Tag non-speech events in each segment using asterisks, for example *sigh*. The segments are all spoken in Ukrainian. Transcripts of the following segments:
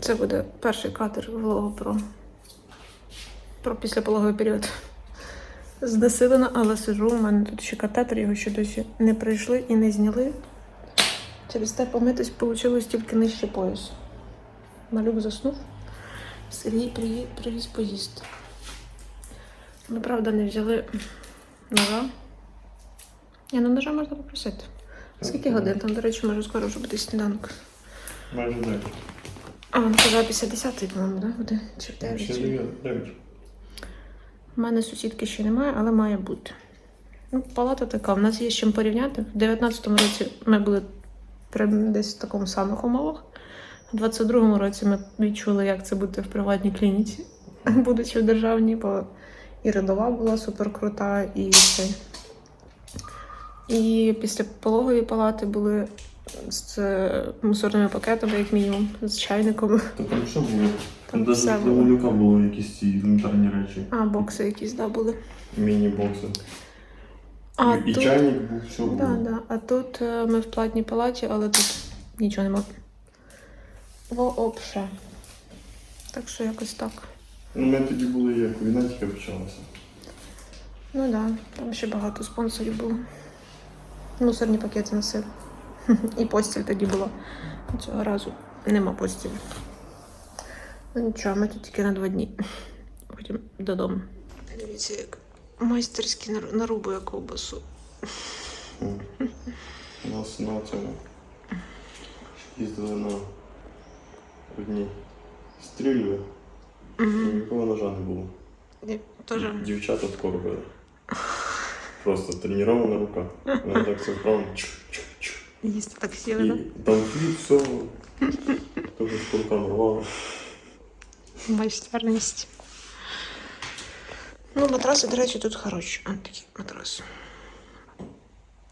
Це буде перший кадр влогу про, про післяпологовий період. Знесилена, але сижу. У мене тут ще катетер, його ще досі не прийшли і не зняли. Через те помитись вийшло тільки нижче поясу. Малюк заснув. Сергій приві- привіз поїсти. Ми, правда, не взяли ножа. Я на ножа можна попросити. Скільки годин? Там, до речі, може скоро вже буде сніданок. Майже так. А, він казав після 10 по-моєму, да? буде? Чи в 9? Ще дев'ять. дев'ять. У мене сусідки ще немає, але має бути. Ну, палата така, в нас є з чим порівняти. В 19-му році ми були десь в такому самих умовах. У 22-му році ми відчули, як це бути в приватній клініці, *laughs* будучи в державній, бо і рядова була супер крута, і цей. І після пологової палати були з е, мусорними пакетами, як мінімум, з чайником. Та там що було? Там Там все навіть було. малюка було якісь ці елементарні речі. А, бокси якісь, да, були. Міні-бокси. А і, і тут... чайник був, все було. Да, да. А тут е, ми в платній палаті, але тут нічого нема. Вообще. Так що якось так. Ну, ми тоді були як війна тільки почалася. Ну так, да, там ще багато спонсорів було. Мусорні пакети носив. *laughs* І постіль тоді була. Цього разу нема постілі. Ну нічого, ми тут тільки на два дні. *laughs* Потім додому. Дивіться, як майстерськи нар- нарубує ковбасу. У нас на цьому їздили на одній стрільбі, нікого ножа не було. Теж Дівчата тако робили. Просто тренірована рука. Вона так це вправо. Їсти так сіли, да? там хліб, все. Тобто з руками рвало. Майстерність. Ну, матраси, до речі, тут хороші. Ось такі матраси.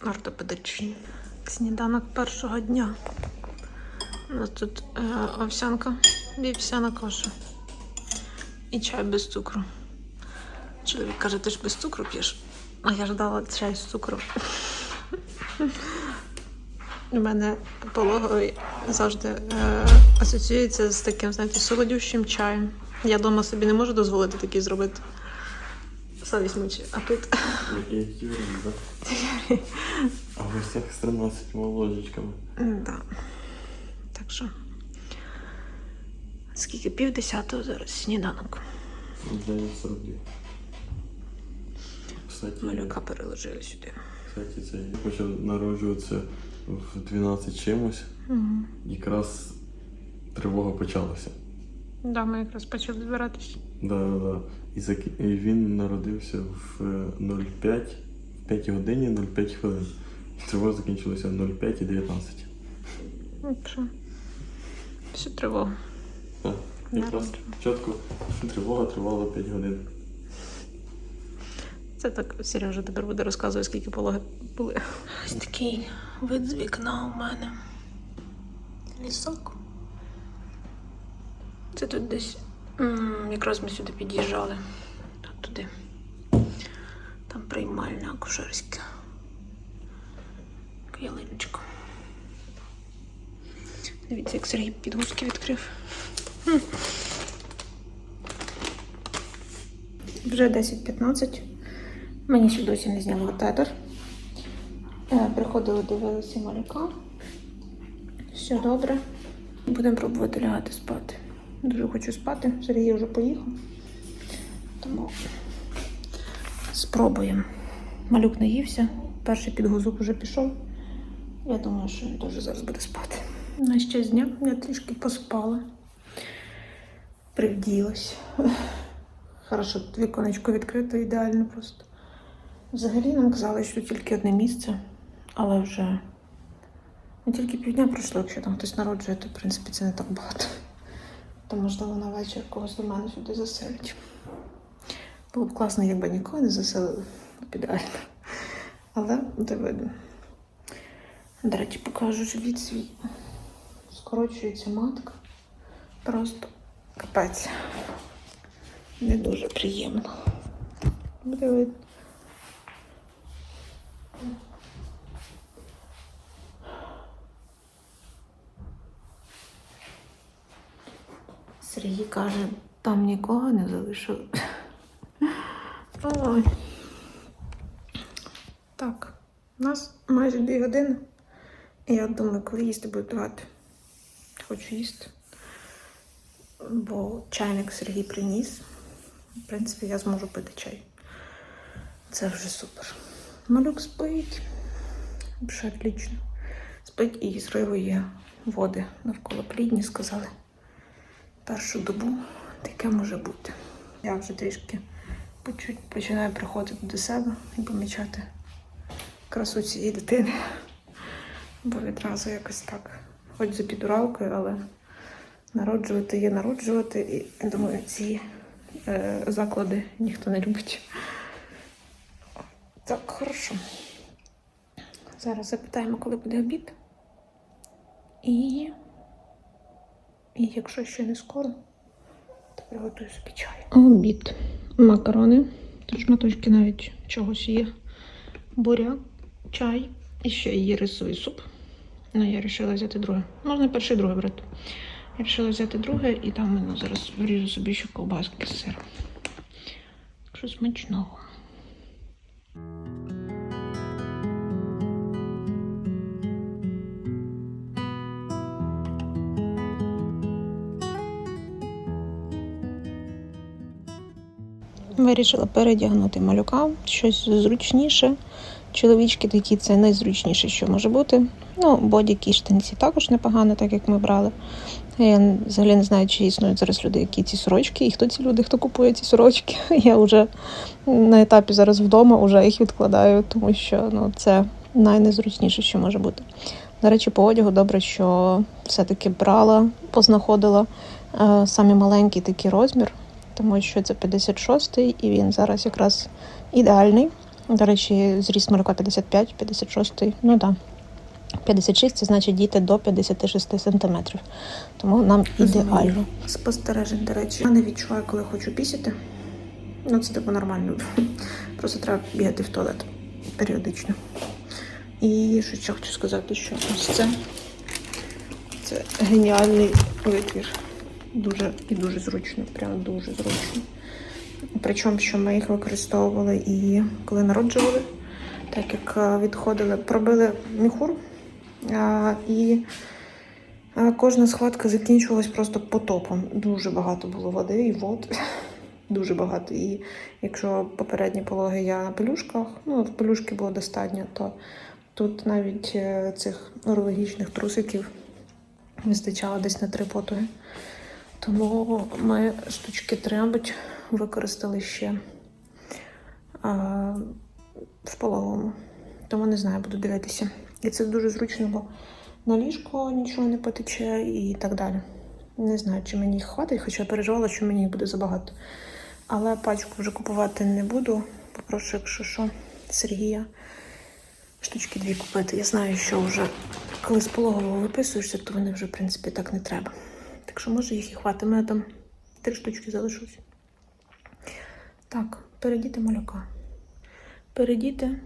Ортопедичні. Сніданок першого дня. У нас тут е, овсянка, вівсяна каша. І чай без цукру. Чоловік каже, ти ж без цукру п'єш. А я ж дала чай з цукром. У мене пологовий завжди е, асоціюється з таким, знаєте, солодющим чаєм. Я вдома собі не можу дозволити такий зробити. Совість мучить. А тут. А в гостях з 13 ложечками. да. Так що. Скільки? Пів десятого зараз сніданок. 9,42. Кстати, Малюка переложили сюди. кстати, це я почав народжуватися в 12 чимось. Угу. Якраз тривога почалася. Да, ми якраз почали збиратись. Да, да, да. І, зак... і він народився в е, 05, в 5 годині 05 хвилин. І тривога закінчилася в 05 і 19. Ну, що? Всю тривогу. Так, якраз чітко тривога тривала 5 годин. Це так Сережа тепер буде розказувати, скільки пологи були. Ось такий вид з вікна у мене. Лісок. Це тут десь. якраз ми сюди під'їжджали. Тут туди. Там приймальна акушерська. Ялиночка. Дивіться, як Сергій підгузки відкрив. Вже 10-15. Мені ще досі не зняли тетер. Е, Приходили, дивилися малюка. Все добре. Будемо пробувати лягати спати. Дуже хочу спати. Сергій вже поїхав. Тому спробуємо. Малюк наївся. Перший підгузок вже пішов. Я думаю, що він теж зараз буде спати. На ще з дня я трішки поспала. Привділась. Хорошо, віконечко відкрито, ідеально просто. Взагалі нам казали, що тільки одне місце, але вже не тільки півдня пройшло, якщо там хтось народжує, то в принципі це не так багато. То можливо на вечір когось до мене сюди заселять. Було б класно, якби нікого не заселили. Ідеально. Але де видно. До речі, покажу живіт свій. Скорочується матка. Просто капець. Не дуже приємно. Буде. Сергій каже, там нікого не залишили. Ой. Так, у нас майже дві години. І я думаю, коли їсти буду давати. Хочу їсти. Бо чайник Сергій приніс. В принципі, я зможу пити чай. Це вже супер. Малюк спить. Вже отлично. Спить і зривує води навколо плідні, сказали. Першу добу таке може бути. Я вже трішки по починаю приходити до себе і помічати красу цієї дитини. Бо відразу якось так, хоч за підуралкою, але народжувати є народжувати. І думаю, ці е, заклади ніхто не любить. Так, хорошо. Зараз запитаємо, коли буде обід. І, і якщо ще не скоро, то приготую собі чай. Обід. Макарони. Тут шматочки навіть чогось є. Буряк, чай і ще є рисовий суп. Ну, я вирішила взяти друге. Можна перше і друге брати. Я вирішила взяти друге і там мене зараз вріжу собі ще ковбаски з сиром. Що смачного. Вирішила передягнути малюка, щось зручніше. Чоловічки такі це найзручніше, що може бути. Ну, бодіки штанці також непогано, так як ми брали. Я взагалі не знаю, чи існують зараз люди, які ці сорочки, і хто ці люди, хто купує ці сорочки. *laughs* Я вже на етапі зараз вдома вже їх відкладаю, тому що ну, це найнезручніше, що може бути. До речі, по одягу добре, що все-таки брала, познаходила е, самі маленький такий розмір, тому що це 56-й, і він зараз якраз ідеальний. До речі, зріст малюка 55, 56, ну так. Да. 56 це значить діти до 56 сантиметрів. Тому нам ідеально. Спостережень, до речі, я не відчуваю, коли хочу пісяти. Ну, це типу нормально. *laughs* Просто треба бігати в туалет періодично. І що ще хочу сказати, що ось це, це геніальний витвір. Дуже і дуже зручно, прям дуже зручно. Причому, що ми їх використовували і коли народжували, так як е, відходили, пробили міхур, а, і а, кожна схватка закінчувалась просто потопом. Дуже багато було води і вод. *laughs* Дуже багато. І якщо попередні пологи я на пелюшках, ну, в пелюшки було достатньо, то тут навіть е, цих урологічних трусиків вистачало десь на три потуги. Тому ми штучки три, використали ще а, в пологовому. Тому не знаю, буду дивитися. І це дуже зручно, бо на ліжко нічого не потече і так далі. Не знаю, чи мені їх хватить, хоча я переживала, що мені їх буде забагато. Але пачку вже купувати не буду. Попрошу, якщо що, Сергія штучки дві купити. Я знаю, що вже коли з пологового виписуєшся, то вони вже, в принципі, так не треба. Так що, може, їх і хватить. У мене там три штучки залишилось. Так, передіти малюка. Передіти,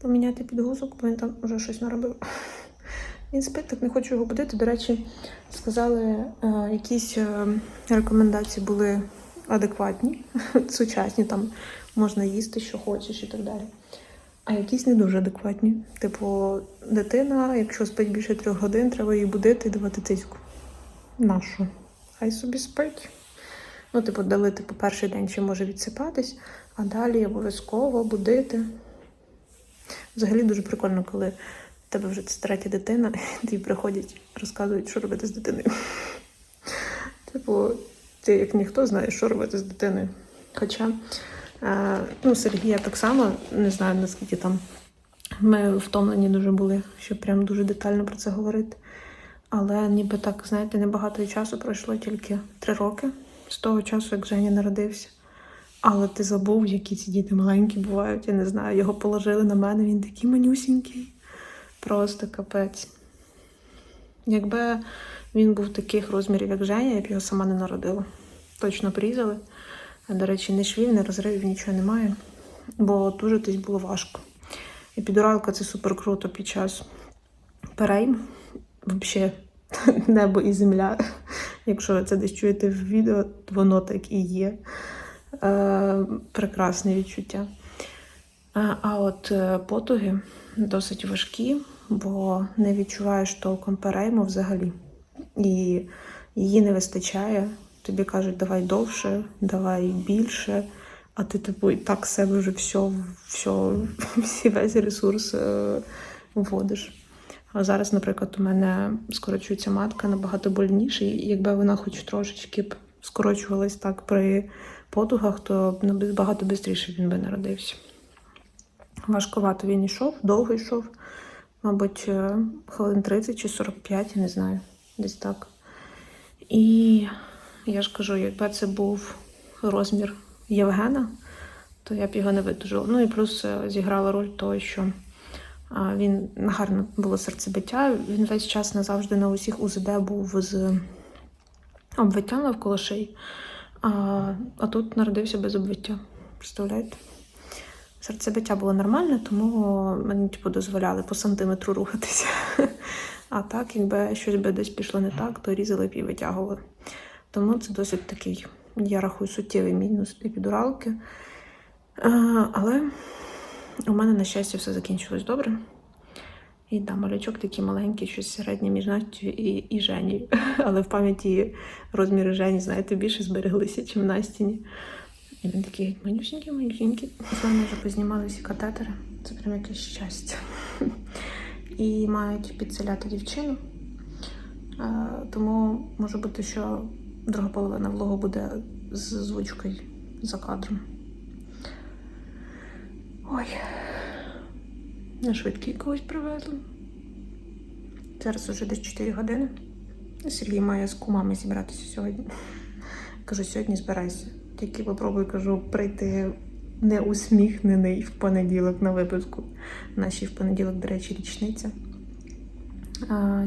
поміняти підгузок, бо він там вже щось наробив. *laughs* Він спить, так не хочу його будити. До речі, сказали, е, якісь е, рекомендації були адекватні, *laughs* сучасні, там можна їсти, що хочеш і так далі. А якісь не дуже адекватні. Типу, дитина, якщо спить більше трьох годин, треба її будити і давати тиську. Нашу. Хай собі спить. Ну, типу, дали типу, перший день ще може відсипатись, а далі обов'язково будити. Взагалі дуже прикольно, коли в тебе вже це третя дитина, *laughs* і тобі приходять, розказують, що робити з дитиною. Типу, ти як ніхто знаєш, що робити з дитиною. Хоча, е, ну, Сергія так само, не знаю, наскільки там ми втомлені дуже були, щоб прям дуже детально про це говорити. Але ніби так, знаєте, небагато часу пройшло, тільки три роки з того часу, як Женя народився. Але ти забув, які ці діти маленькі бувають, я не знаю. Його положили на мене, він такий манюсінький. Просто капець. Якби він був таких розмірів, як Женя, я б його сама не народила. Точно порізали. До речі, ні швів, ні розривів, нічого немає. Бо тужитись було важко. І підуралка це супер круто під час перейм. Взагалі *laughs* небо і земля. Якщо це десь чуєте в відео, воно так і є. Е, прекрасне відчуття. Е, А от е, потуги досить важкі, бо не відчуваєш толком перейму взагалі. І її не вистачає. Тобі кажуть, давай довше, давай більше, а ти типу і так себе вже все, все, *laughs* всі весь ресурс е, вводиш. А зараз, наприклад, у мене скорочується матка набагато больніше, і якби вона хоч трошечки б скорочувалась так при потугах, то набагато швидше він би народився. Важкувато він йшов, довго йшов, мабуть, е, хвилин 30 чи 45, я не знаю, десь так. І я ж кажу, якби це був розмір Євгена, то я б його не видужала. Ну і плюс е, зіграла роль того, що він гарно було серцебиття. Він весь час назавжди на усіх УЗД був з обвиттям навколо шиї. А, а тут народився без обвиття. Представляєте? Серцебиття було нормальне, тому мені типу, дозволяли по сантиметру рухатися. *laughs* А так, якби щось би десь пішло не так, то різали б і витягували. Тому це досить такий, я рахую, суттєвий мінус епідуралки. Але у мене, на щастя, все закінчилось добре. І да, малючок такий маленький, щось середнє між Настю і, і Жені. *laughs* Але в пам'яті розміри Жені, знаєте, більше збереглися, ніж Настіні. І він такий манюсінький, манюсінький. З мене вже познімали всі катетери. Це прям якесь щастя. І мають підселяти дівчину. Тому може бути, що друга половина влогу буде з звучкою за кадром. Ой. На швидкий когось привезли. Зараз вже десь 4 години. Сергій має з кумами зібратися сьогодні. Кажу, сьогодні збирайся. Тільки попробуй, кажу, прийти неусміхнений в понеділок на випуску. Нашій в понеділок, до речі, річниця.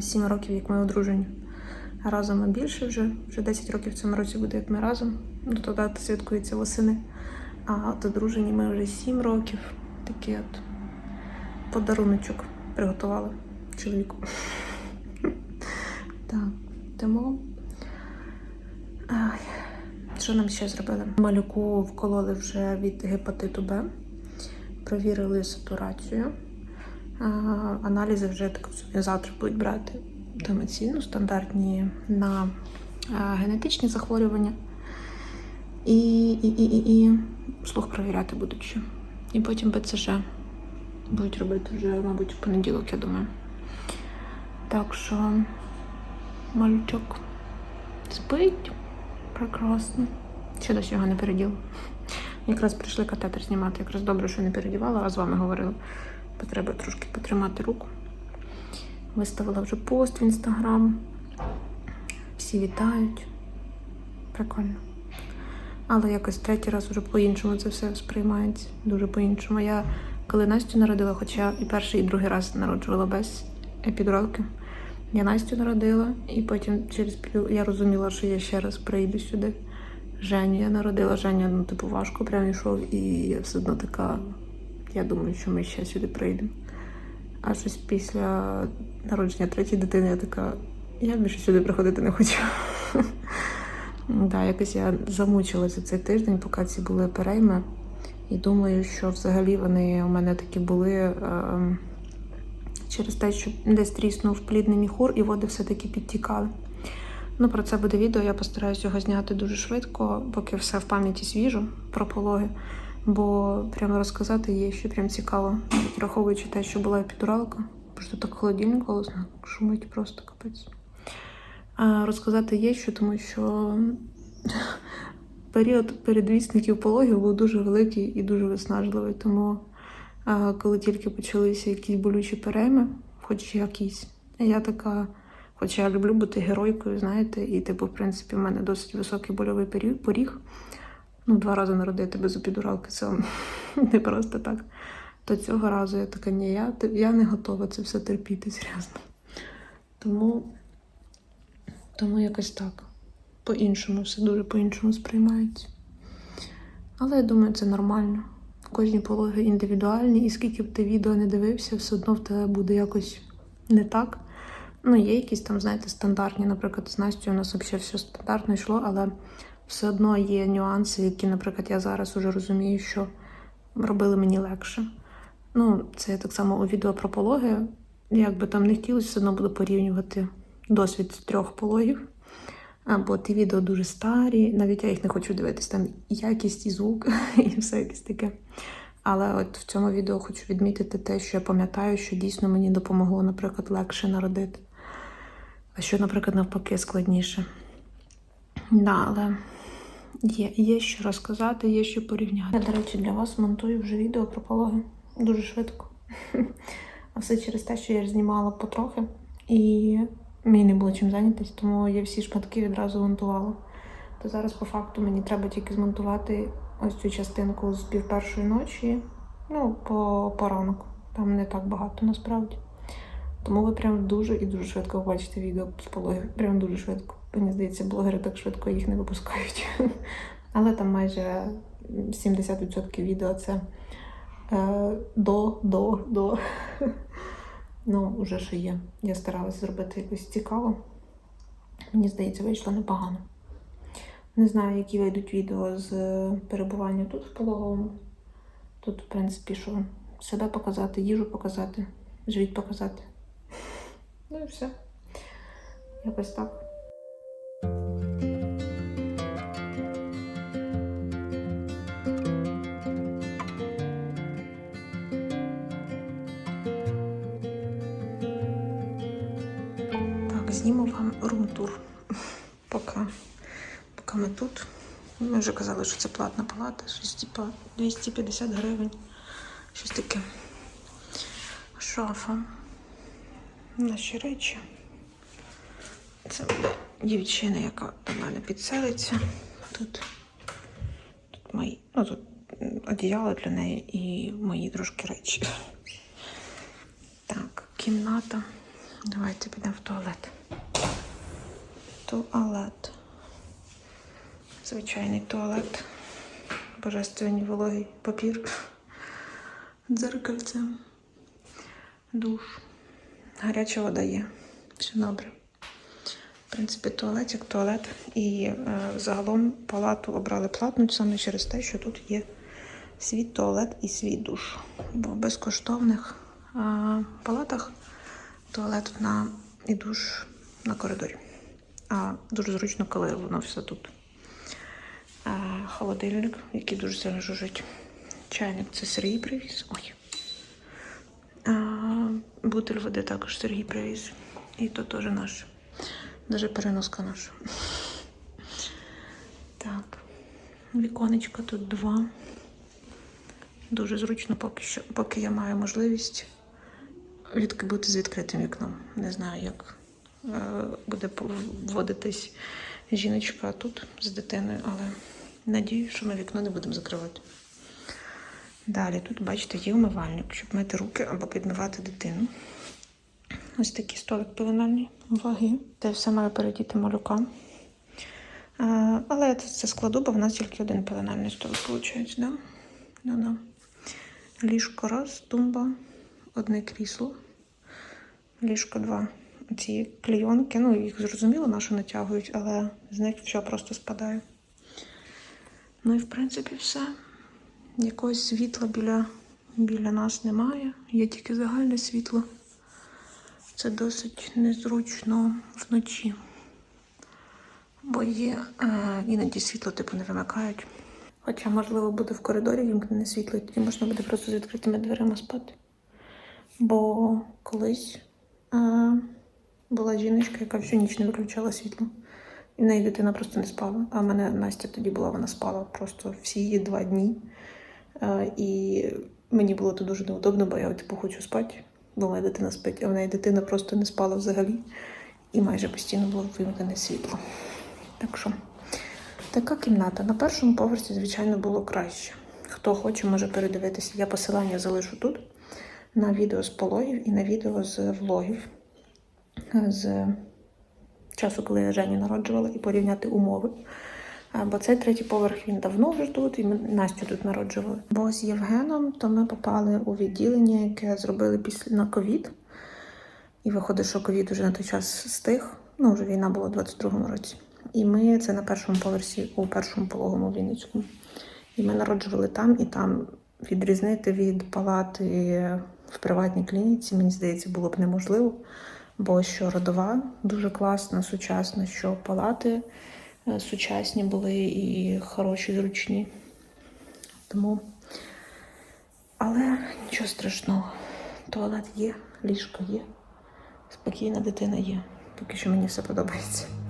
Сім років, як ми одружені. Разом а більше вже. Вже 10 років в цьому році буде, як ми разом. Ну, то дата святкується восени. А от одружені ми вже 7 років. Такий от подаруночок приготувала чоловіку. *laughs* Так, тому. Що нам ще зробили? Малюку вкололи вже від гепатиту Б, провірили сатурацію. Аналізи вже так завтра будуть брати томаційну, стандартні на генетичні захворювання. І, і, і, і, і слух провіряти будуть ще. І потім БЦЖ будуть робити вже, мабуть, в понеділок, я думаю. Так що малючок спить прекрасно. Ще досі його не переділа. Якраз прийшли катетер знімати. Якраз добре, що не передівала, а з вами говорила. Бо треба трошки потримати руку. Виставила вже пост в інстаграм. Всі вітають. Прикольно. Але якось третій раз вже по-іншому це все сприймається. Дуже по-іншому. Я коли Настю народила, хоча і перший, і другий раз народжувала без епідуралки. Я Настю народила, і потім через пів я розуміла, що я ще раз прийду сюди. Женю я народила. Женя, ну, типу, важко прям йшов, і я все одно така. Я думаю, що ми ще сюди прийдемо. А щось після народження третьої дитини я така, я більше сюди приходити не хочу. Да, якось я замучилася цей тиждень, поки ці були перейми. І думаю, що взагалі вони у мене такі були е, через те, що десь тріснув плідний міхур, і води все-таки підтікали. Ну, про це буде відео. Я постараюся його зняти дуже швидко, поки все в пам'яті свіжо про пологи. Бо прямо розказати є ще прям цікаво, враховуючи те, що була епідуралка. Просто так холодильник голосно шумить просто капець. Розказати є що, тому що період передвісників пологів був дуже великий і дуже виснажливий. Тому коли тільки почалися якісь болючі перейми, хоч якісь, я така, хоча я люблю бути геройкою, знаєте, і типу, в принципі, в мене досить високий больовий поріг. Ну, два рази народити без епідуралки, це *laughs* не просто так. То цього разу я така, ні, я, я не готова це все терпіти, серйозно. Тому, тому якось так. По-іншому, все дуже по-іншому сприймається. Але я думаю, це нормально. Кожні пологи індивідуальні, і скільки б ти відео не дивився, все одно в тебе буде якось не так. Ну, є якісь там, знаєте, стандартні, наприклад, з Настю у нас взагалі все стандартно йшло, але все одно є нюанси, які, наприклад, я зараз уже розумію, що робили мені легше. Ну, це так само у відео про пологи. Як би там не хотілося, все одно буду порівнювати досвід трьох пологів. Або ті відео дуже старі, навіть я їх не хочу дивитись, там якість, і звук, *laughs* і все якесь таке. Але от в цьому відео хочу відмітити те, що я пам'ятаю, що дійсно мені допомогло, наприклад, легше народити. А що, наприклад, навпаки, складніше. Да, але є, є що розказати, є що порівняти. Я, до речі, для вас монтую вже відео про пологи дуже швидко. *laughs* А все через те, що я знімала потрохи, і мені не було чим зайнятися, тому я всі шматки відразу монтувала. То зараз, по факту, мені треба тільки змонтувати ось цю частинку з пів першої ночі, ну, по, по ранку. Там не так багато насправді. Тому ви прям дуже і дуже швидко побачите відео з пологів. Прям дуже швидко. Мені здається, блогери так швидко їх не випускають. *laughs* Але там майже 70% відео це е, до, до, до. *laughs* Ну, вже що є. Я старалася зробити якось цікаво. Мені здається, вийшло непогано. Не знаю, які вийдуть відео з перебування тут в пологовому. Тут, в принципі, що себе показати, їжу показати, живіт показати. Ну і все. Якось. Так, вже казали, що це платна палата, щось типа 250 гривень. Щось таке. Шафа. Наші речі. Це дівчина, яка до мене підселиться. Тут, тут мої, ну тут одіяло для неї і мої трошки речі. Так, кімната. Давайте підемо в туалет. Туалет. Звичайний туалет. Божественний вологий папір. Дзеркальце. Душ. Гаряча вода є. Все добре. В принципі, туалет як туалет. І е, загалом палату обрали платну саме через те, що тут є свій туалет і свій душ. Бо в безкоштовних е, палатах туалет на і душ на коридорі. А дуже зручно, коли воно все тут. Холодильник, який дуже сильно жужить. Чайник це Сергій привіз. Ой. Бутиль води також Сергій привіз. І то теж наш. Даже переноска наша. Так. Віконечка тут два. Дуже зручно, поки що, поки я маю можливість відки бути з відкритим вікном. Не знаю, як е, буде поводитись жіночка тут з дитиною, але надію, що ми вікно не будемо закривати. Далі тут, бачите, є умивальник, щоб мити руки або підмивати дитину. Ось такий столик пеленальний ваги. Те все має передіти малюкам. Але я це складу, бо в нас тільки один пеленальний столик виходить. Да? Да -да. Ліжко раз, тумба, одне крісло. Ліжко два. Ці клейонки, ну їх зрозуміло, на що натягують, але з них все просто спадає. Ну і в принципі все. Якогось світла біля, біля нас немає, є тільки загальне світло. Це досить незручно вночі. Бо є е, іноді світло типу не вимикають. Хоча, можливо, буде в коридорі вімкнене світло, і тоді можна буде просто з відкритими дверима спати. Бо колись е, була жіночка, яка всю ніч не виключала світло. І неї дитина просто не спала. А в мене Настя тоді була, вона спала просто всі два дні. Е, І мені було то дуже неудобно, бо я типу хочу спати, бо моя дитина спить, а в неї дитина просто не спала взагалі. І майже постійно було вимкнене світло. Так що така кімната. На першому поверсі, звичайно, було краще. Хто хоче, може передивитися. Я посилання залишу тут на відео з пологів і на відео з влогів з часу, коли я Женю народжувала, і порівняти умови. Бо цей третій поверх він давно вже тут, і ми Настю тут народжували. Бо з Євгеном то ми попали у відділення, яке зробили після на ковід. І виходить, що ковід уже на той час стих. Ну, вже війна була у 22-му році. І ми це на першому поверсі у першому пологому Вінницькому. І ми народжували там і там. Відрізнити від палати в приватній клініці, мені здається, було б неможливо. Бо що родова дуже класна, сучасна, що палати е, сучасні були і хороші, зручні. Тому, але нічого страшного. Туалет є, ліжко є, спокійна дитина є. Поки що мені все подобається.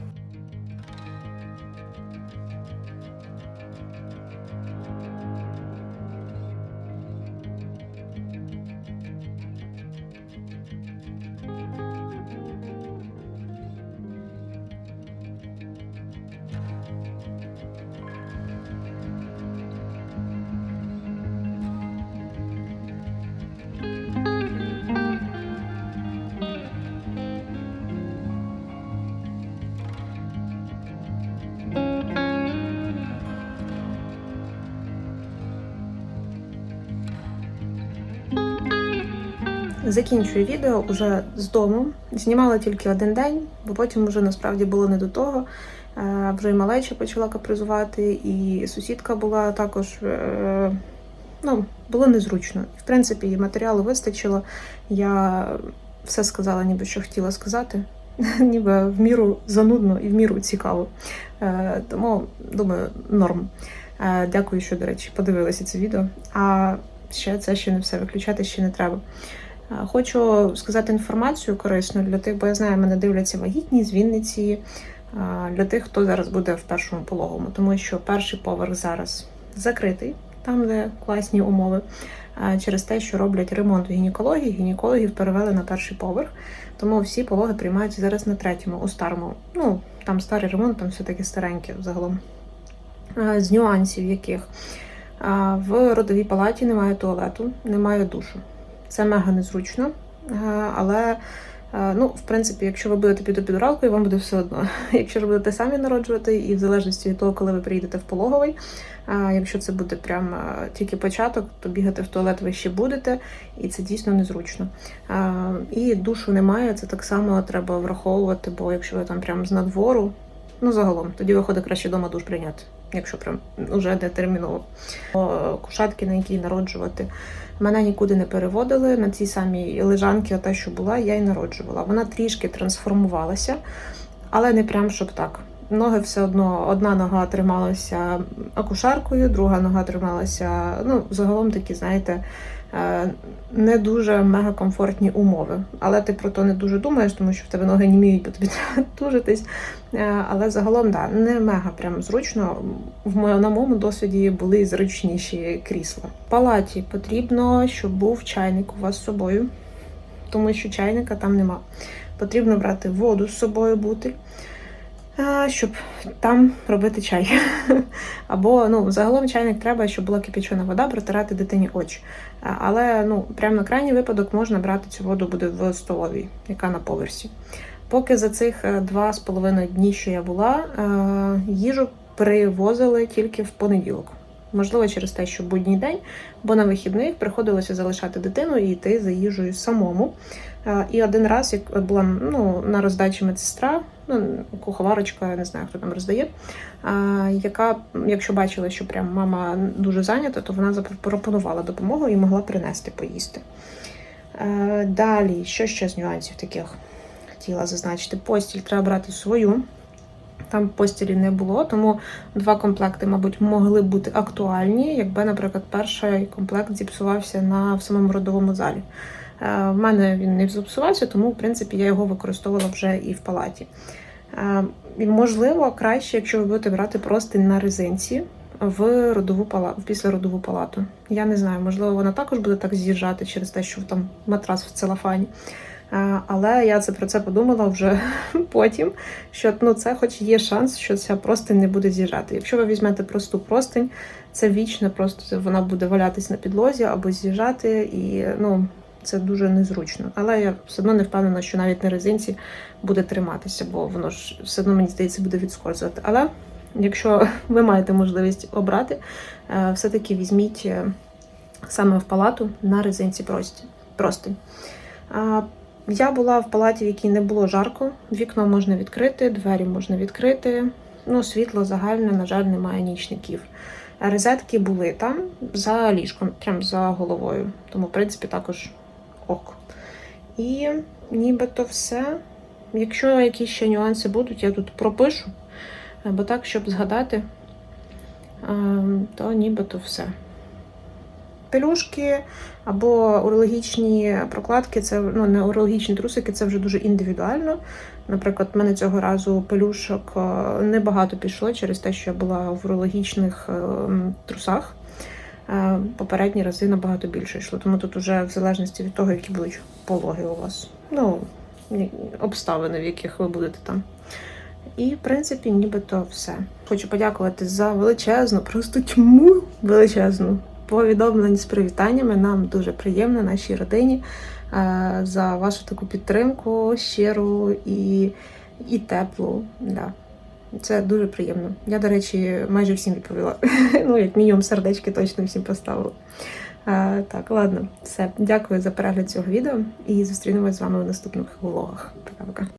Закінчую відео уже з дому. Знімала тільки один день, бо потім вже насправді було не до того. Е, Вже і малеча почала капризувати, і сусідка була також. е, Ну, було незручно. В принципі, і матеріалу вистачило. Я все сказала, ніби що хотіла сказати. *laughs* Ніби в міру занудно і в міру цікаво. Е, Тому думаю, норм. Дякую, що, до речі, подивилися це відео. А ще це ще не все. Виключати ще не треба. Хочу сказати інформацію корисну для тих, бо я знаю, мене дивляться вагітні з Вінниці, для тих, хто зараз буде в першому пологому, тому що перший поверх зараз закритий, там де класні умови. Через те, що роблять ремонт у гінекології, гінекологів перевели на перший поверх, тому всі пологи приймаються зараз на третьому, у старому. Ну там старий ремонт, там все таки стареньке загалом. Е, З нюансів яких в родовій палаті немає туалету, немає душу. Це мега незручно, е, але е, ну, в принципі, якщо ви будете під підралкою, вам буде все одно. *laughs* Якщо ж будете самі народжувати, і в залежності від того, коли ви приїдете в пологовий, е, якщо це буде прям тільки початок, то бігати в туалет ви ще будете, і це дійсно незручно. І душу немає, це так само треба враховувати, бо якщо ви там прям з надвору, ну загалом, тоді виходить краще вдома душ прийняти, якщо прям уже не терміново. Кушатки, на якій народжувати. Мене нікуди не переводили на цій самій лежанці, та що була, я й народжувала. Вона трішки трансформувалася, але не прям щоб так. Ноги все одно, одна нога трималася акушаркою, друга нога трималася. Ну, загалом такі, знаєте, е, не дуже мегакомфортні умови. Але ти про то не дуже думаєш, тому що в тебе ноги не вміють, бо тобі *laughs* треба тужитись. Е, Але загалом, да, не мега прям зручно. В моєму на моєму досвіді були зручніші крісла. В палаті потрібно, щоб був чайник у вас з собою, тому що чайника там нема. Потрібно брати воду з собою бути, е, щоб там робити чай. *laughs* Або ну, загалом чайник треба, щоб була кипячена вода, протирати дитині очі. Е, Але ну, прямо на крайній випадок можна брати цю воду буде в столовій, яка на поверсі. Поки за цих е, два з половиною дні, що я була, е, їжу привозили тільки в понеділок. Можливо, через те, що будній день, бо на вихідних приходилося залишати дитину і йти за їжею самому. Е, І один раз, як була ну, на роздачі медсестра, ну, куховарочка, я не знаю, хто там роздає, е, яка, якщо бачила, що прям мама дуже зайнята, то вона запропонувала допомогу і могла принести поїсти. Е, Далі, що ще з нюансів таких? хотіла зазначити. Постіль треба брати свою. Там постілі не було, тому два комплекти, мабуть, могли бути актуальні, якби, наприклад, перший комплект зіпсувався на в самому родовому залі. Е, В мене він не зіпсувався, тому, в принципі, я його використовувала вже і в палаті. Е, можливо, краще, якщо ви будете брати простинь на резинці в родову палату, в післяродову палату. Я не знаю, можливо, вона також буде так з'їжджати через те, що там матрас в целофані. Е, Але я це про це подумала вже *laughs* потім, що ну це хоч є шанс, що ця простинь не буде з'їжджати. Якщо ви візьмете просту простинь, це вічно, просто вона буде валятись на підлозі або з'їжджати, і ну це дуже незручно. Але я все одно не впевнена, що навіть на резинці буде триматися, бо воно ж все одно мені здається буде відскользувати. Але якщо ви маєте можливість обрати, е, все-таки візьміть е, саме в палату на резинці прості- Я була в палаті, в якій не було жарко. Вікно можна відкрити, двері можна відкрити. Ну, світло загальне, на жаль, немає нічників. А Розетки були там за ліжком, прям за головою. Тому, в принципі, також ок. І нібито все. Якщо якісь ще нюанси будуть, я тут пропишу. Бо так, щоб згадати, то нібито все. Пелюшки або урологічні прокладки, це ну не урологічні трусики, це вже дуже індивідуально. Наприклад, в мене цього разу пелюшок е, небагато пішло через те, що я була в урологічних е, трусах. Е, Попередні рази набагато більше йшло. Тому тут уже в залежності від того, які будуть пологи у вас. Ну, обставини, в яких ви будете там. І, в принципі, нібито все. Хочу подякувати за величезну, просто тьму величезну повідомлень з привітаннями. Нам дуже приємно, нашій родині, е, за вашу таку підтримку щиру і, і теплу. Да. Це дуже приємно. Я, до речі, майже всім відповіла. *laughs* Ну, як мінімум, сердечки точно всім поставила. А, Так, ладно, все. Дякую за перегляд цього відео і зустрінемось з вами в наступних влогах. Пока-пока.